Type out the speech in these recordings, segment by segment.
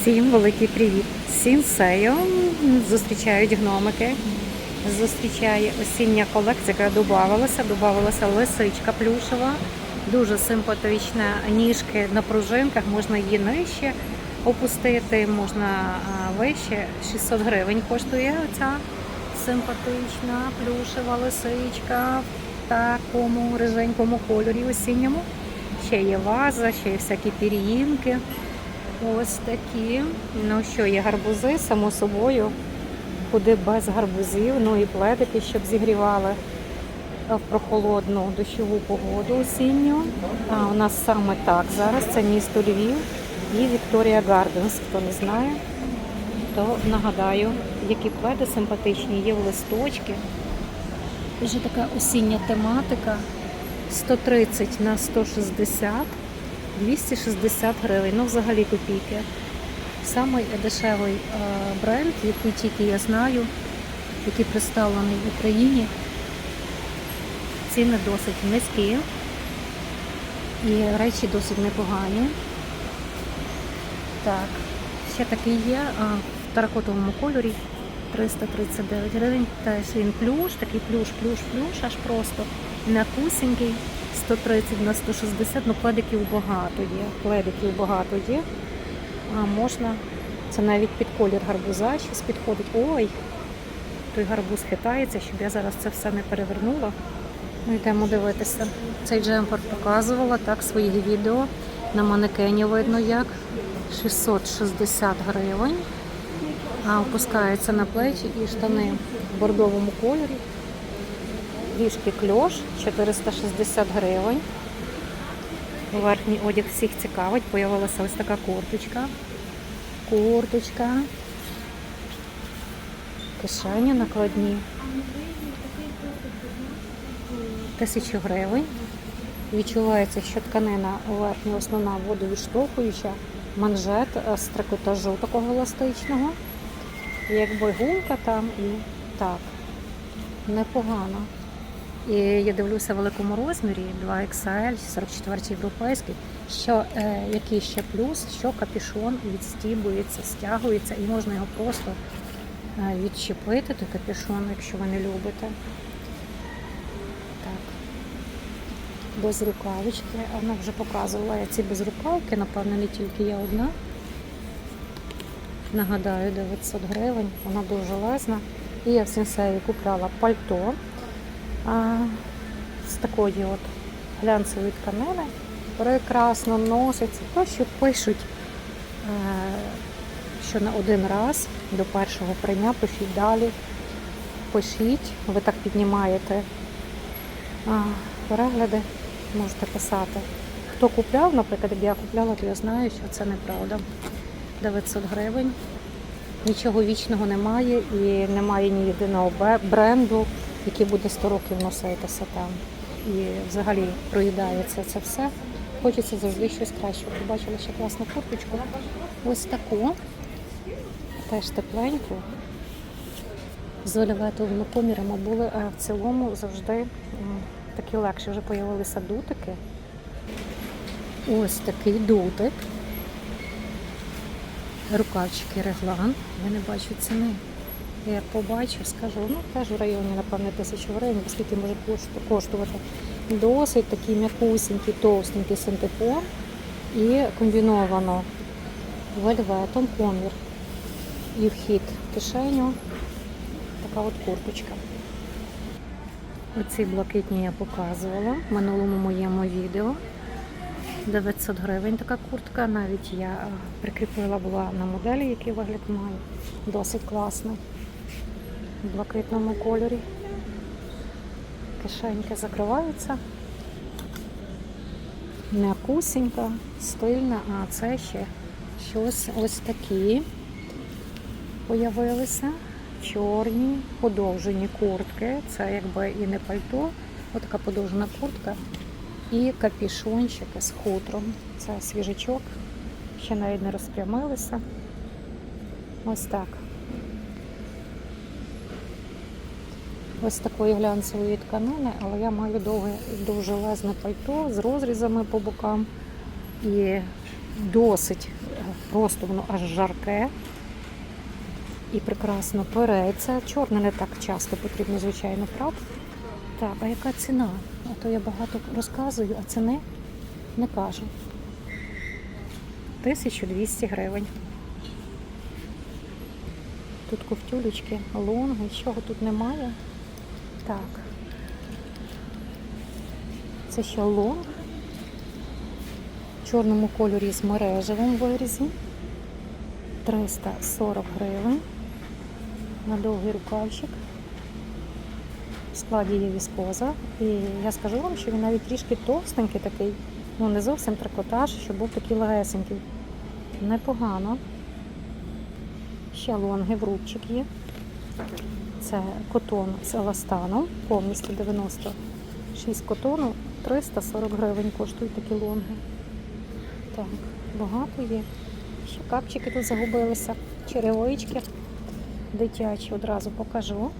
Всім великий привіт! Сінсею зустрічають гномики. Зустрічає осіння колекція, яка додавалася. Додавалася лисичка плюшева. Дуже симпатична ніжки на пружинках, можна її нижче опустити, можна вище. 600 гривень коштує ця симпатична плюшева лисичка в такому риженькому кольорі осінньому. Ще є ваза, ще є всякі пір'їнки. Ось такі. Ну що, є гарбузи, само собою. Куди без гарбузів, ну і пледики, щоб зігрівали в прохолодну дощову погоду осінню. А у нас саме так зараз це місто Львів і Вікторія Гарденс. Хто не знає, то нагадаю, які пледи симпатичні, є в листочки. Вже така осіння тематика. 130 на 160. 260 гривень, ну взагалі копійки. Самий дешевий е, бренд, який тільки я знаю, який представлений в Україні. Ціни досить низькі і речі досить непогані. Так, ще такий є в таракотовому кольорі 339 гривень. Теж він плюш, такий плюш, плюш, плюш, аж просто м'якусенький. 130 на 160, ну пледиків багато є. Пледиків багато є. А можна, це навіть під колір гарбуза щось підходить. Ой, той гарбуз хитається, щоб я зараз це все не перевернула. Ну, йдемо дивитися. Цей джемпер показувала так своїх відео. На манекені видно як. 660 гривень. Опускається на плечі і штани в бордовому кольорі. Трішки кльош 460 гривень. Верхній одяг всіх цікавить. Появилася ось така курточка. Курточка. Кишені накладні. Тисячу гривень. Відчувається, що тканина верхня основна водовідштовхуюча, манжет е, з трикотажу такого еластичного. Якби гумка там і так. Непогано. І я дивлюся в великому розмірі 2XL, 44 європейський, що е, який ще плюс, що капюшон відстібується, стягується, і можна його просто е, відчепити, той капюшон, якщо ви не любите. Так. Без рукавички. Вона вже показувала я ці безрукавки, напевно, не тільки я одна. Нагадаю, 900 гривень, вона дуже лезна. І я в сенсеї купляла пальто а, з такої от глянцевої тканини. Прекрасно носиться. То, що пишуть, е, що на один раз до першого прийня пишіть далі. Пишіть, ви так піднімаєте а, перегляди, можете писати. Хто купляв, наприклад, як я купляла, то я знаю, що це неправда. 900 гривень. Нічого вічного немає і немає ні єдиного бренду, який буде 100 років носитися там. І взагалі проїдається це все. Хочеться завжди щось краще. Побачила ще класну курточку. Ось таку. Теж тепленьку. З оліветовими комірами були, а в цілому завжди такі легші. Вже з'явилися дутики. Ось такий дутик. Рукавчики реглан. Я не бачу ціни. Я побачу, скажу, ну теж в районі, напевне, тисячу гривень, скільки може коштувати. Досить такий м'якусенький, товстенький синтепон і комбіновано вельветом комір. І вхід в кишеню. Така от курточка. Оці блакитні я показувала в минулому моєму відео. 900 гривень така куртка. Навіть я е, прикріпила була на моделі, який вигляд має. Досить класний. В блакитному кольорі. Кишеньки закриваються. М'якусенька, стильна, а це ще щось ось такі появилися. Чорні, подовжені куртки. Це якби і не пальто, отака подовжена куртка. І капішончики з хутром. Це свіжачок. Ще навіть не розпрямилися. Ось так. Ось такої глянцевої тканини, але я маю довге, дуже лезне пальто з розрізами по бокам і досить е, просто воно аж жарке і прекрасно переться. Чорне не так часто потрібно, звичайно, прати. Так, а яка ціна? А то я багато розказую, а ціни не кажу. 1200 гривень. Тут ковтюлечки, лонги, чого тут немає. Так. Це ще лонг. В чорному кольорі з мережевим вирізі. 340 гривень. На довгий рукавчик. Складі є віскоза. І я скажу вам, що він навіть трішки товстенький такий. Ну, не зовсім трикотаж, щоб був такий легесенький. Непогано. Ще лонги в рубчик є. Це котон з еластаном, повністю 96 котону, 340 гривень коштують такі лонги. Так, багато є. Ще капчики тут загубилися, черевички дитячі одразу покажу,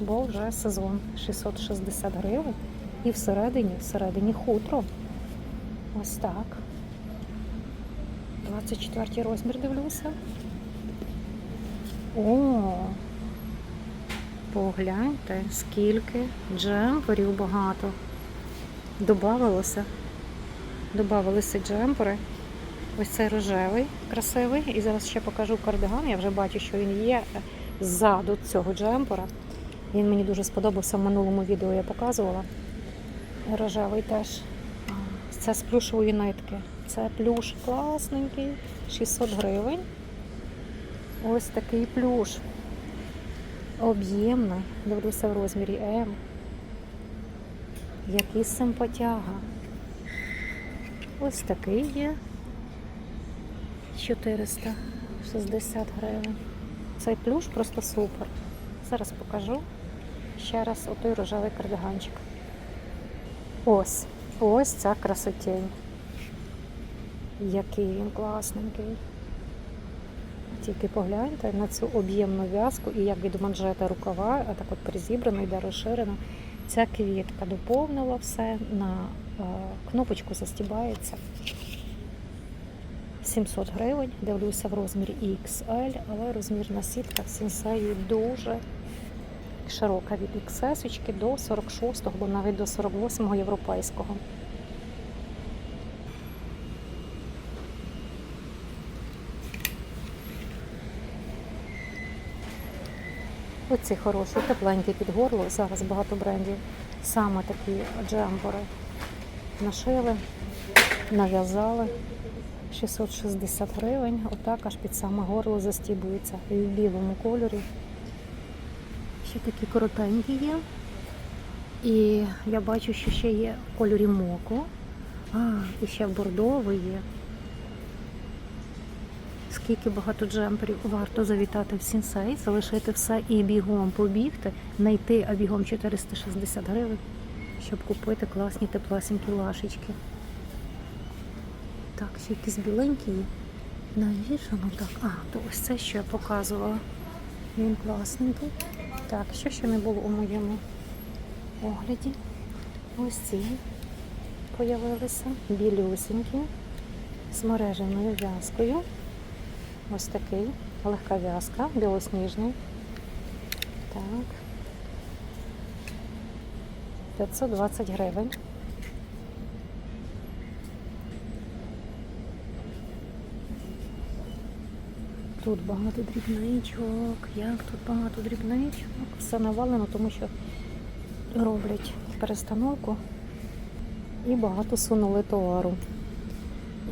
бо вже сезон 660 гривень. І всередині, всередині хутро. Ось так. 24 розмір дивлюся. О, погляньте, скільки джемперів багато. Добавилося. Добавилися джемпери. Ось цей рожевий, красивий. І зараз ще покажу кардиган. Я вже бачу, що він є ззаду цього джемпера. Він мені дуже сподобався в минулому відео я показувала. Рожевий теж. Це з плюшової нитки. Це плюш класненький, 600 гривень. Ось такий плюш. Об'ємний. Дивлюся в розмірі М. Який симпатяга. Ось такий є. 460 гривень. Цей плюш просто супер. Зараз покажу ще раз отой рожевий кардиганчик. Ось, ось ця красотень. Який він класненький. Тільки погляньте на цю об'ємну в'язку і як від манжета рукава, а так от призібрано, йде розширено. Ця квітка доповнила все, на е, кнопочку застібається. 700 гривень, дивлюся в розмірі XL, але розмірна сітка в сенсеї дуже широка від XS до 46-го, або навіть до 48-го європейського. Оці хороші, тепленькі під горло. Зараз багато брендів саме такі джемпери нашили, нав'язали. 660 гривень. Отак аж під саме горло застібується. В білому кольорі. Ще такі коротенькі є. І я бачу, що ще є в кольорі моко. А, і ще бордовий є. Скільки багато джемперів варто завітати в сінсей, залишити все і бігом побігти, знайти, а бігом 460 гривень, щоб купити класні теплесенькі лашечки. Так, ще якісь біленькі є. Навішано так. А, то ось це, що я показувала. Він класненький. Так, що ще не було у моєму огляді. Ось ці появилися. Білюсінькі, з мережевною в'язкою. Ось такий. Легка в'язка, білосніжний. Так. 520 гривень. Тут багато дрібничок. Як тут багато дрібничок? Все навалено, тому що роблять перестановку і багато сунули товару.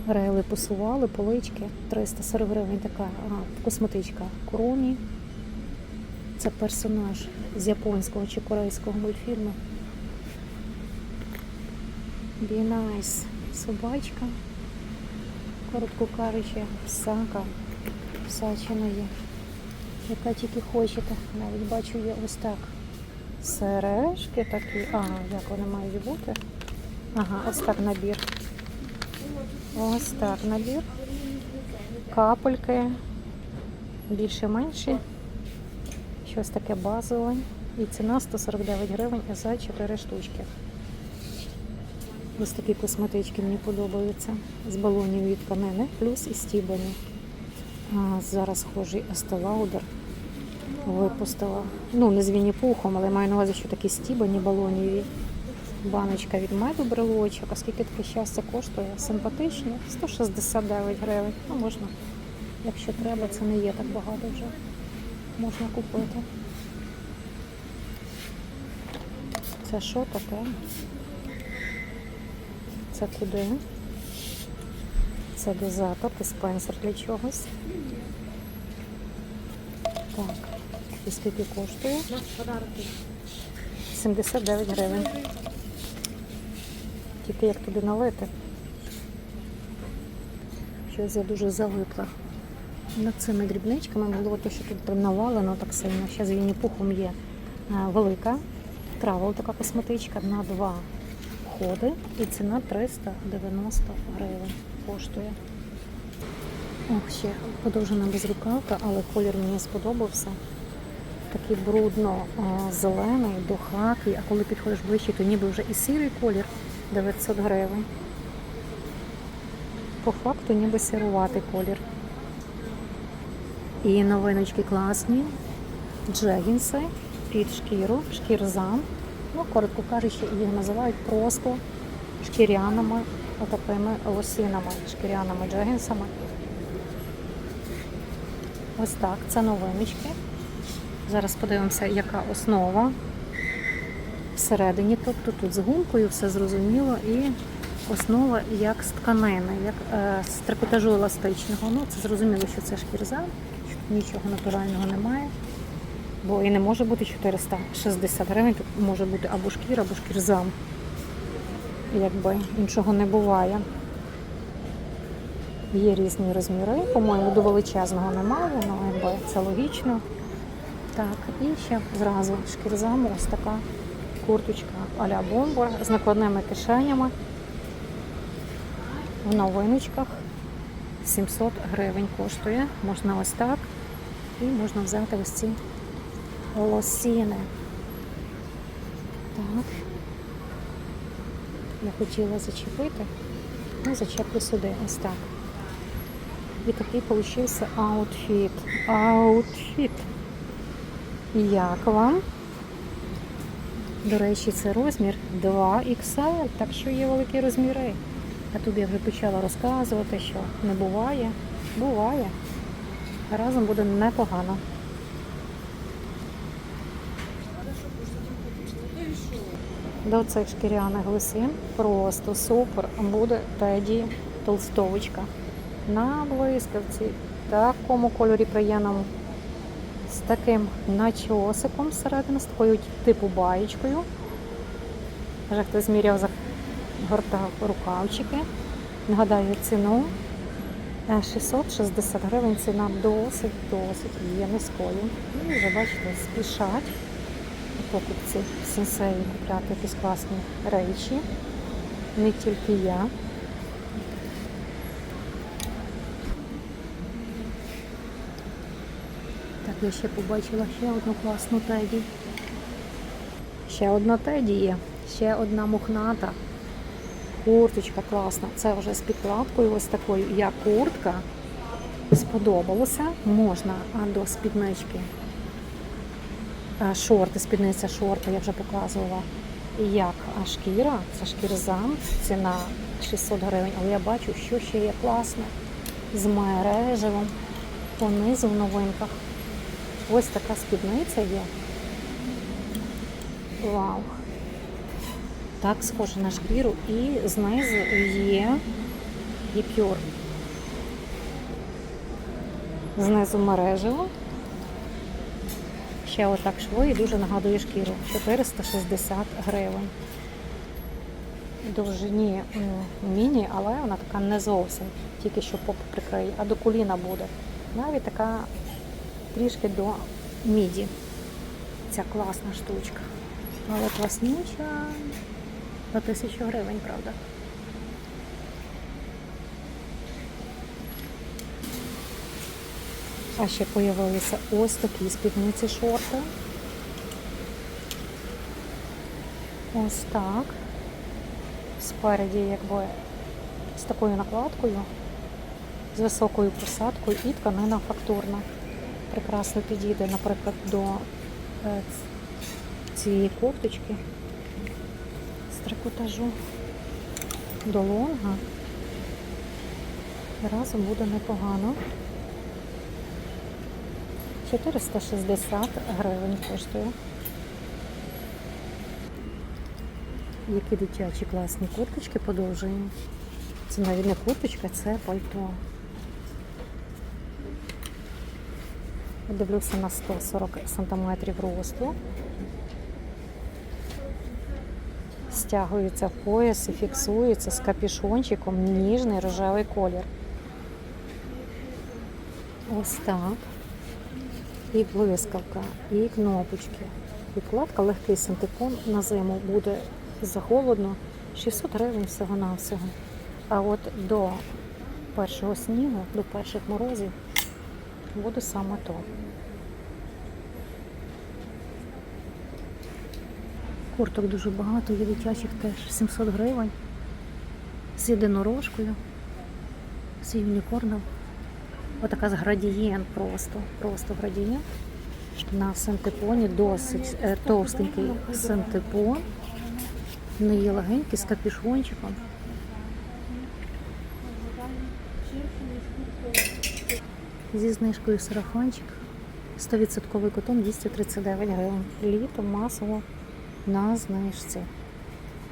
Рейли посували, полички. 340 гривень така а, косметичка Куромі. Це персонаж з японського чи корейського мультфільму. Be nice. Собачка. Коротко кажучи, псака. Всячина є. Яка тільки хочете. Навіть бачу є ось так. Сережки такі. Ага, як вони мають бути? Ага, ось так набір. Ось так набір. Капельки. Більше менші. Щось таке базове. І ціна 149 гривень за 4 штучки. Ось такі косметички мені подобаються. З балонів від тканини, плюс і стібані. Зараз схожий Estee випустила. Ну, не з Вінні-Пухом, але маю на увазі, що такі стібані балоніві. Баночка від меду брелочок. А скільки таке щастя коштує? Симпатичні? 169 гривень. Ну, можна, якщо треба, це не є так багато вже. Можна купити. Це що таке? Це куди? Це дозатор, диспенсер для чогось. Так. І скільки коштує? 79 гривень. Тільки як туди налити. Щось я дуже залипла. Над цими дрібничками, можливо, те, що тут прям навалено так сильно. Ще з її пухом є е, велика травел, така косметичка на два ходи. І ціна 390 гривень коштує. Ох, ще подовжена безрукавка, але колір мені сподобався. Такий брудно-зелений, до хаки, а коли підходиш ближче, то ніби вже і сірий колір 900 гривень. По факту ніби сіруватий колір. І новиночки класні. Джегінси під шкіру, шкірзам. Ну, коротко кажучи, їх називають просто шкіряними отакими лосінами, шкіряними джегінсами. Ось так, це новиночки. Зараз подивимося, яка основа всередині. Тобто тут з гумкою все зрозуміло і основа як з тканини, як е, з трикотажу еластичного. Ну, це зрозуміло, що це шкірза, нічого натурального немає. Бо і не може бути 460 гривень, тут може бути або шкіра, або шкірзам. Якби іншого не буває. Є різні розміри, по-моєму, до величезного немає, але якби це логічно. Так, і ще зразу шкірзам, ось така курточка а-ля бомба з накладними кишенями. В новиночках 700 гривень коштує. Можна ось так. І можна взяти ось ці лосіни. Так. Я хотіла зачепити. Ну, зачеплю сюди, ось так. І такий получився аутфіт. Аутфіт. Як вам? До речі, це розмір 2XL, так що є великі розміри. А тут я вже почала розказувати, що не буває. Буває. Разом буде непогано. До цих шкіряних лисин просто супер буде теді толстовочка. На блискавці, в такому кольорі приємному, з таким начосиком всередині, з такою типу баєчкою. Вже хтось зміряв, загортав рукавчики. Нагадаю ціну. Е, 660 гривень ціна досить, досить є низькою. І вже бачите, спішать покупці в сенсеї купляти якісь класні речі. Не тільки я. Так, я ще побачила ще одну класну теді. Ще одна теді є, ще одна мухната. Курточка класна. Це вже з підкладкою ось такою, як куртка. Сподобалося. Можна а, до спіднички. Шорти, спідниця шорти, я вже показувала. Як а, шкіра, це шкірзам, ціна 600 гривень, але я бачу, що ще є класне з мережевим понизу в новинках. Ось така спідниця є. Вау! Так, схоже на шкіру і знизу є гіпюр. Знизу мережево. Ще отак шво і дуже нагадує шкіру. 460 гривень. Довжині міні, але вона така не зовсім, тільки що поп прикриє, а до коліна буде. Навіть така трішки до міді. Ця класна штучка. Але класнюча на тисячу гривень, правда. А ще появилися ось такі спідниці шорти. Ось так. Спереді, якби з такою накладкою. з високою посадкою і тканина фактурна. Прекрасно підійде, наприклад, до е, цієї кофточки з трикотажу до лонга. Разом буде непогано. 460 гривень коштує. Які дитячі класні курточки подовжені. Це навіть не курточка, це пальто. Дивлюся на 140 см росту. Стягується в пояс і фіксується з капюшончиком ніжний рожевий колір. Ось так. І блискавка, і кнопочки. Підкладка легкий синтепон на зиму буде захолодно 600 гривень всього-навсього. А от до першого снігу, до перших морозів буде саме то. Курток дуже багато, є дитячих теж 700 гривень. З єдинорожкою, з юнікорном. Отака з градієнт просто. Просто градієнт. На синтепоні досить е, товстенький синтепон. Не є легенький з капюшончиком. Зі знижкою сарафанчик. 100% котон 239 гривень. Літо масово на знижці.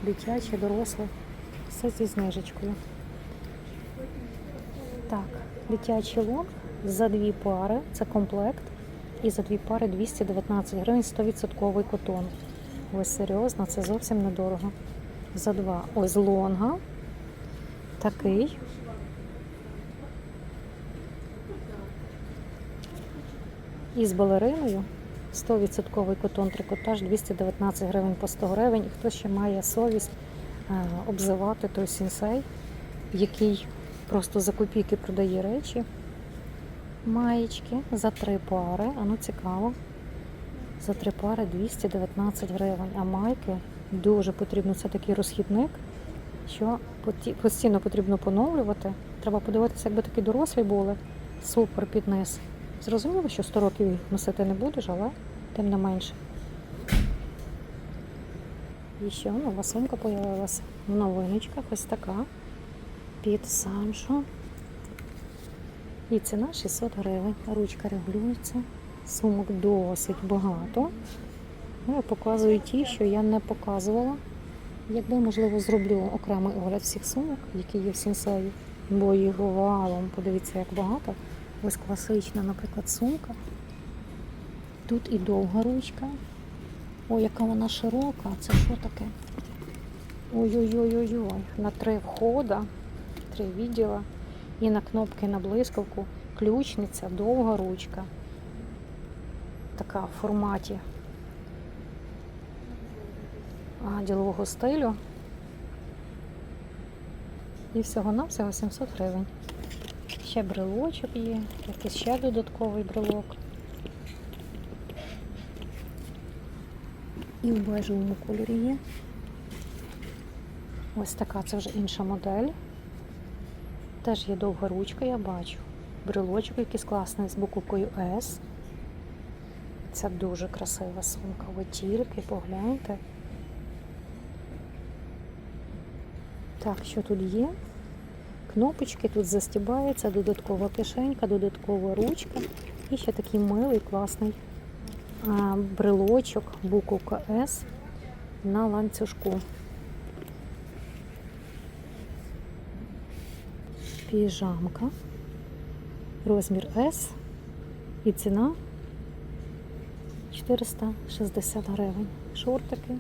Дитяче, доросле. Все зі знижечкою. Так, дитячий лонг за дві пари, це комплект. І за дві пари 219 гривень 100% котон. Ось серйозно, це зовсім недорого. За два. Ось лонга. Такий. І з балериною 100% котон трикотаж 219 гривень по 100 гривень. І хто ще має совість е, обзивати той сінсей, який просто за копійки продає речі. Маєчки за три пари, а ну цікаво. За три пари 219 гривень. А майки дуже потрібно. Це такий розхідник, що постійно потрібно поновлювати. Треба подивитися, якби такі дорослі були. Супер під низ. Зрозуміло, що 100 років їх носити не будеш, але тим не менше. І ще нова сумка появилася в новиночках. Ось така. Під Саншо. І ціна 600 гривень. Ручка регулюється. Сумок досить багато. Ну, я показую ті, що я не показувала. Якби, можливо, зроблю окремий огляд всіх сумок, які є в сінсеї, бо їх валом. Подивіться, як багато. Ось класична, наприклад, сумка. Тут і довга ручка. Ой, яка вона широка. Це що таке? Ой-ой-ой-ой-ой. На три входа, три відділа. І на кнопки на блискавку. Ключниця, довга ручка. Така в форматі ділового стилю. І всього-навсього 700 гривень. Ще брелочок є, якийсь ще додатковий брелок. І в бежевому кольорі є. Ось така, це вже інша модель. Теж є довга ручка, я бачу. Брелочок якийсь класний з буковкою S. Це дуже красива сумка. Ви тільки погляньте. Так, що тут є? Кнопочки тут застібається, додаткова кишенька, додаткова ручка. І ще такий милий, класний брелочок, буковка S на ланцюжку. Піжамка. Розмір S і ціна 460 гривень. Шортики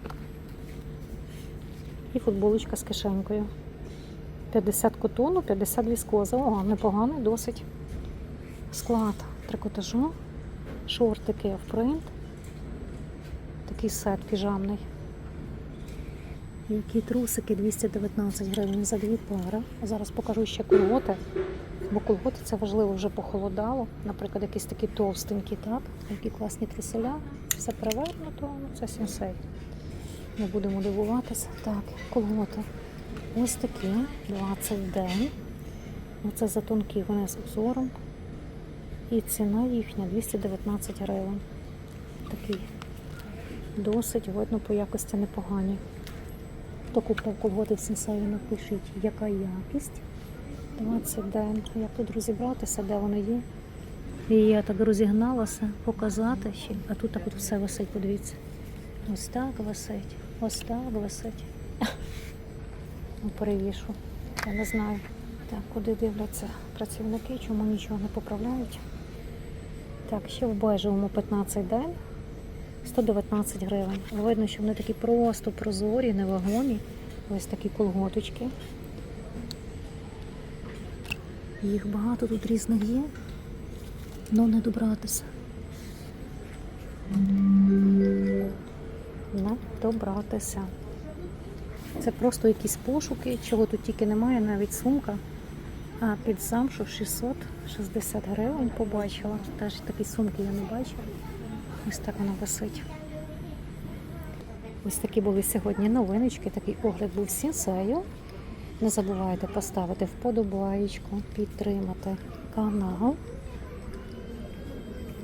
і футболочка з кишенькою. 50 котону, 50 віскоза. О, непоганий досить склад трикотажу, шортики в принт. Такий сет піжамний. Які трусики 219 гривень за дві пари. Зараз покажу ще колготи, бо колготи це важливо вже похолодало. Наприклад, якісь такі товстенькі, так? Які класні труселя. Все перевернуто, ну це сенсей. Не будемо дивуватися. Так, колготи. Ось такі 20 день. Оце за тонкі вони з узором. І ціна їхня 219 гривень. Такий досить видно по якості непогані. Купив колготи в сенсею, напишіть, яка якість. 20 ден. Як тут розібратися, де вони є? І я так розігналася показати ще. А тут так от все висить, подивіться. Ось так висить, ось так висить. Ну, Перевішу. Я не знаю. Так, куди дивляться працівники, чому нічого не поправляють. Так, ще в бежевому 15 день. 119 гривень. Видно, що вони такі просто прозорі, невагомі. Ось такі колготочки. Їх багато тут різних є, але не добратися. Не добратися. Це просто якісь пошуки, чого тут тільки немає, навіть сумка. А під замшу 660 гривень побачила. Теж такі сумки я не бачила. Ось так вона висить. Ось такі були сьогодні новиночки. Такий огляд був сінсею. Не забувайте поставити вподобаєчку, підтримати канал,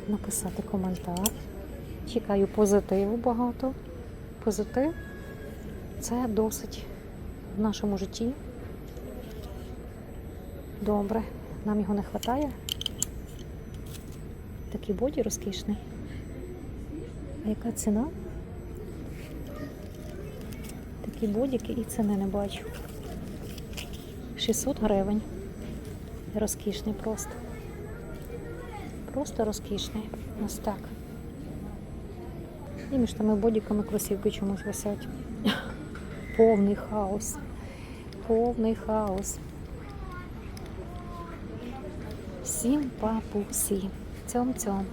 написати коментар. Чекаю позитиву багато. Позитив це досить в нашому житті. Добре, нам його не вистачає. Такий боді розкішний. А яка ціна? Такі бодіки і ціни не бачу. 600 гривень. Розкішний просто. Просто розкішний. Ось так. І між тими бодіками кросівки чомусь висять. Повний хаос. Повний хаос. Всім папусі. Цьом-цьом.